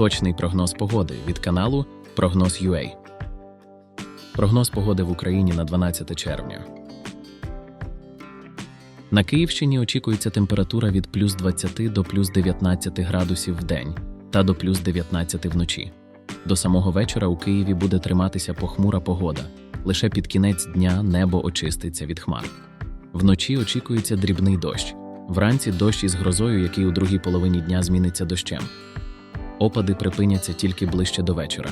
Точний прогноз погоди від каналу Прогноз UA. Прогноз погоди в Україні на 12 червня. На Київщині очікується температура від плюс 20 до плюс 19 градусів в день та до плюс 19 вночі. До самого вечора у Києві буде триматися похмура погода. Лише під кінець дня небо очиститься від хмар. Вночі очікується дрібний дощ. Вранці дощ із грозою, який у другій половині дня зміниться дощем. Опади припиняться тільки ближче до вечора.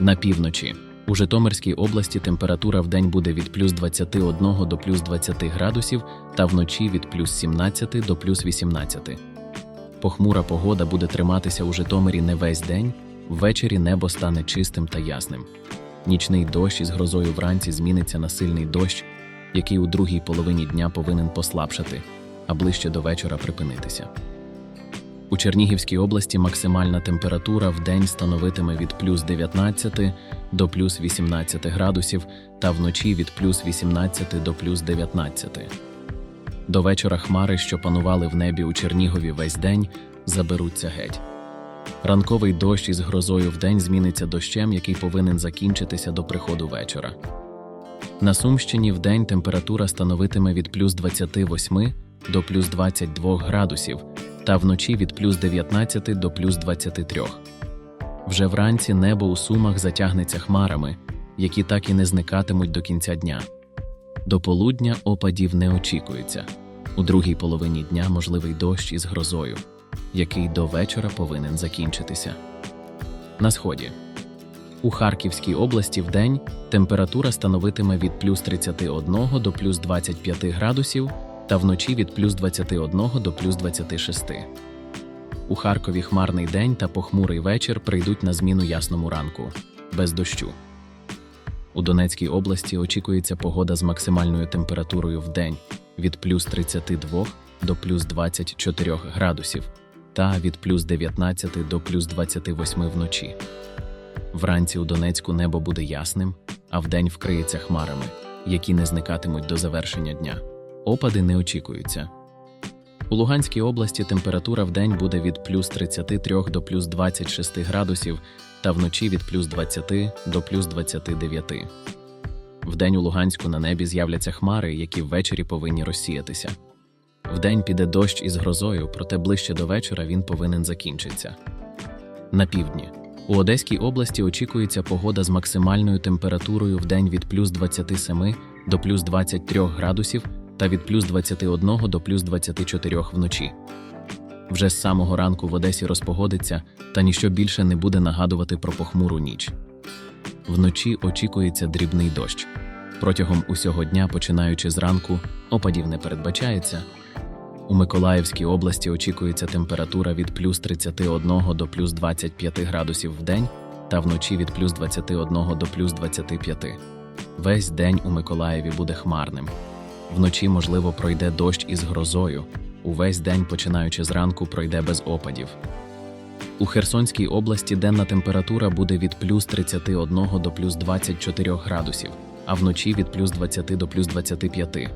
На півночі. У Житомирській області температура в день буде від плюс 21 до плюс 20 градусів та вночі від плюс 17 до плюс 18. Похмура погода буде триматися у Житомирі не весь день, ввечері небо стане чистим та ясним. Нічний дощ із грозою вранці зміниться на сильний дощ, який у другій половині дня повинен послабшати, а ближче до вечора припинитися. У Чернігівській області максимальна температура в день становитиме від плюс 19 до плюс 18 градусів та вночі від плюс 18 до плюс 19. До вечора хмари, що панували в небі у Чернігові весь день, заберуться геть. Ранковий дощ із грозою вдень зміниться дощем, який повинен закінчитися до приходу вечора. На Сумщині вдень температура становитиме від плюс 28 до плюс 22 градусів та вночі від плюс 19 до плюс 23. Вже вранці небо у сумах затягнеться хмарами, які так і не зникатимуть до кінця дня. До полудня опадів не очікується. У другій половині дня можливий дощ із грозою, який до вечора повинен закінчитися. На сході. У Харківській області вдень температура становитиме від плюс 31 до плюс 25 градусів та вночі від плюс 21 до плюс 26. У Харкові хмарний день та похмурий вечір прийдуть на зміну ясному ранку, без дощу. У Донецькій області очікується погода з максимальною температурою в день від плюс 32 до плюс 24 градусів та від плюс 19 до плюс 28 вночі. Вранці у Донецьку небо буде ясним, а вдень вкриється хмарами, які не зникатимуть до завершення дня. Опади не очікуються. У Луганській області температура вдень буде від плюс 33 до плюс 26 градусів та вночі від плюс 20 до плюс 29. Вдень у Луганську на небі з'являться хмари, які ввечері повинні розсіятися. Вдень піде дощ із грозою, проте ближче до вечора він повинен закінчитися. На півдні. У Одеській області очікується погода з максимальною температурою в день від плюс 27 до плюс 23 градусів та від плюс 21 до плюс 24 вночі. Вже з самого ранку в Одесі розпогодиться, та ніщо більше не буде нагадувати про похмуру ніч. Вночі очікується дрібний дощ. Протягом усього дня, починаючи зранку, опадів не передбачається. У Миколаївській області очікується температура від плюс 31 до плюс 25 градусів в день та вночі від плюс 21 до плюс 25. Весь день у Миколаєві буде хмарним. Вночі, можливо, пройде дощ із грозою. Увесь день, починаючи зранку, пройде без опадів. У Херсонській області денна температура буде від плюс 31 до плюс 24 градусів, а вночі від плюс 20 до плюс 25.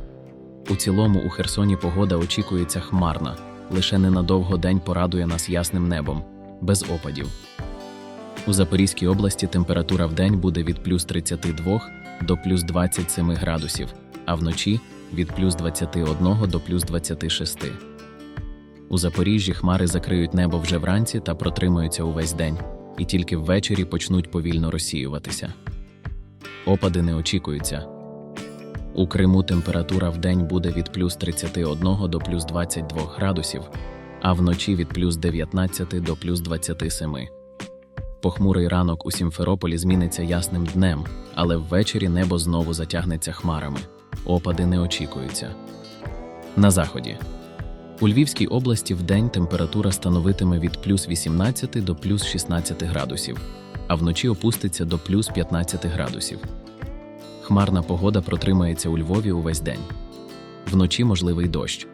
У цілому у Херсоні погода очікується хмарна, лише ненадовго день порадує нас ясним небом, без опадів. У Запорізькій області температура в день буде від плюс 32 до плюс 27 градусів, а вночі від плюс 21 до плюс 26. У Запоріжжі хмари закриють небо вже вранці та протримаються увесь день, і тільки ввечері почнуть повільно розсіюватися. Опади не очікуються. У Криму температура в день буде від плюс 31 до плюс 22 градусів, а вночі від плюс 19 до плюс 27. Похмурий ранок у Сімферополі зміниться ясним днем, але ввечері небо знову затягнеться хмарами. Опади не очікуються. На заході. У Львівській області вдень температура становитиме від плюс 18 до плюс 16 градусів, а вночі опуститься до плюс 15 градусів. Хмарна погода протримається у Львові увесь день. Вночі можливий дощ.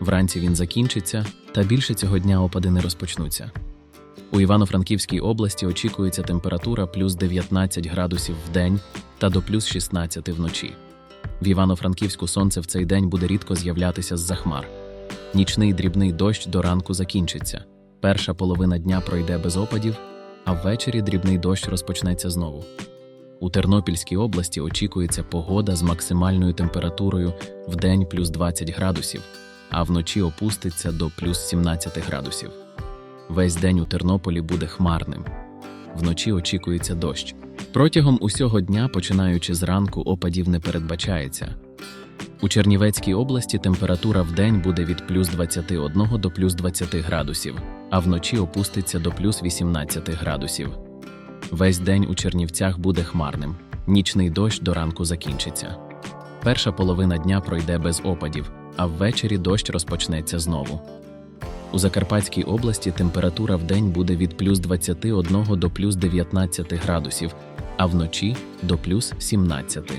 Вранці він закінчиться, та більше цього дня опади не розпочнуться. У Івано-Франківській області очікується температура плюс 19 градусів в день та до плюс 16 вночі. В Івано-Франківську сонце в цей день буде рідко з'являтися з-за хмар. Нічний дрібний дощ до ранку закінчиться. Перша половина дня пройде без опадів, а ввечері дрібний дощ розпочнеться знову. У Тернопільській області очікується погода з максимальною температурою в день плюс 20 градусів, а вночі опуститься до плюс 17 градусів. Весь день у Тернополі буде хмарним. Вночі очікується дощ. Протягом усього дня, починаючи з ранку, опадів не передбачається. У Чернівецькій області температура в день буде від плюс 21 до плюс 20 градусів, а вночі опуститься до плюс 18 градусів. Весь день у Чернівцях буде хмарним. Нічний дощ до ранку закінчиться. Перша половина дня пройде без опадів, а ввечері дощ розпочнеться знову. У Закарпатській області температура в день буде від плюс 21 до плюс 19 градусів, а вночі до плюс 17.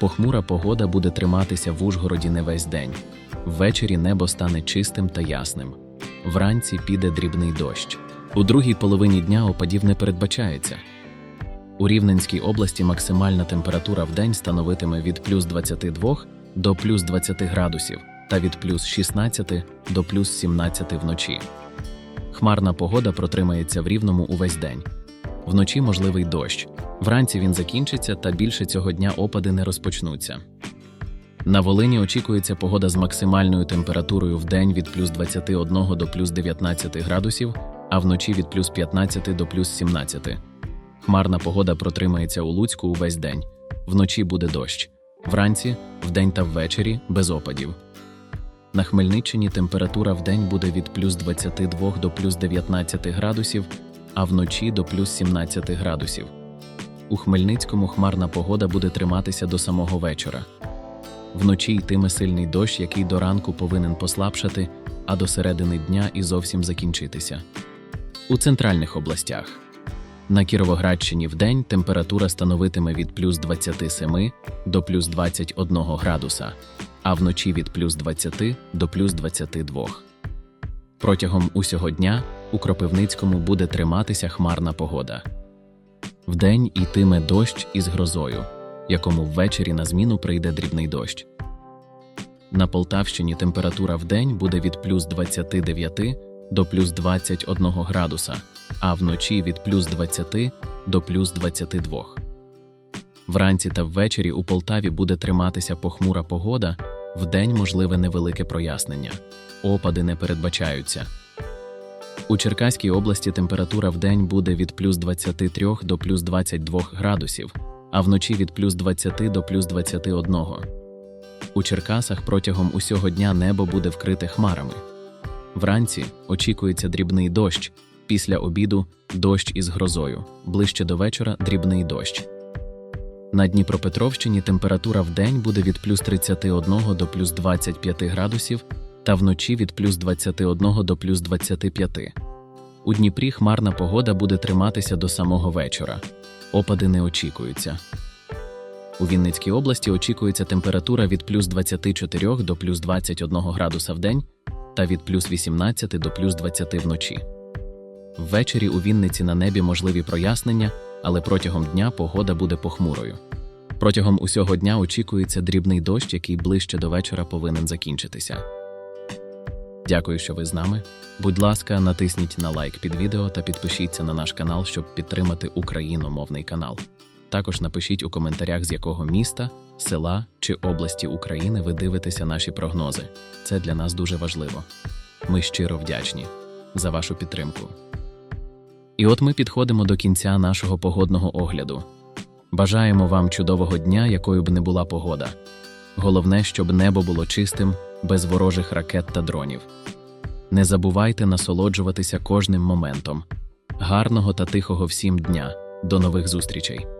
Похмура погода буде триматися в Ужгороді не весь день. Ввечері небо стане чистим та ясним. Вранці піде дрібний дощ. У другій половині дня опадів не передбачається. У Рівненській області максимальна температура в день становитиме від плюс 22 до плюс 20 градусів та від плюс 16 до плюс 17 вночі. Хмарна погода протримається в рівному увесь день. Вночі можливий дощ. Вранці він закінчиться та більше цього дня опади не розпочнуться. На Волині очікується погода з максимальною температурою в день від плюс 21 до плюс 19 градусів, а вночі від плюс 15 до плюс 17. Хмарна погода протримається у Луцьку увесь день. Вночі буде дощ. Вранці, вдень та ввечері без опадів. На Хмельниччині температура вдень буде від плюс 22 до плюс 19 градусів, а вночі до плюс 17 градусів. У Хмельницькому хмарна погода буде триматися до самого вечора. Вночі йтиме сильний дощ, який до ранку повинен послабшати, а до середини дня і зовсім закінчитися. У центральних областях на Кіровоградщині вдень температура становитиме від плюс 27 до плюс 21 градуса, а вночі від плюс 20 до плюс 22. Протягом усього дня у Кропивницькому буде триматися хмарна погода. Вдень йтиме дощ із грозою, якому ввечері на зміну прийде дрібний дощ. На Полтавщині температура вдень буде від плюс 29 до плюс 21 градуса, а вночі від плюс 20 до плюс 22. Вранці та ввечері у Полтаві буде триматися похмура погода, вдень можливе невелике прояснення. Опади не передбачаються. У Черкаській області температура вдень буде від плюс 23 до плюс 22 градусів, а вночі від плюс 20 до плюс 21. У Черкасах протягом усього дня небо буде вкрите хмарами. Вранці очікується дрібний дощ, після обіду дощ із грозою, ближче до вечора дрібний дощ. На Дніпропетровщині температура вдень буде від плюс 31 до плюс 25 градусів та вночі від плюс 21 до плюс 25. У Дніпрі хмарна погода буде триматися до самого вечора. Опади не очікуються. У Вінницькій області очікується температура від плюс 24 до плюс 21 градуса в день та від плюс 18 до плюс 20 вночі. Ввечері у Вінниці на небі можливі прояснення, але протягом дня погода буде похмурою. Протягом усього дня очікується дрібний дощ, який ближче до вечора повинен закінчитися. Дякую, що ви з нами. Будь ласка, натисніть на лайк під відео та підпишіться на наш канал, щоб підтримати україномовний канал. Також напишіть у коментарях, з якого міста, села чи області України ви дивитеся наші прогнози. Це для нас дуже важливо. Ми щиро вдячні за вашу підтримку. І от ми підходимо до кінця нашого погодного огляду. Бажаємо вам чудового дня, якою б не була погода. Головне, щоб небо було чистим, без ворожих ракет та дронів. Не забувайте насолоджуватися кожним моментом. Гарного та тихого всім дня. До нових зустрічей!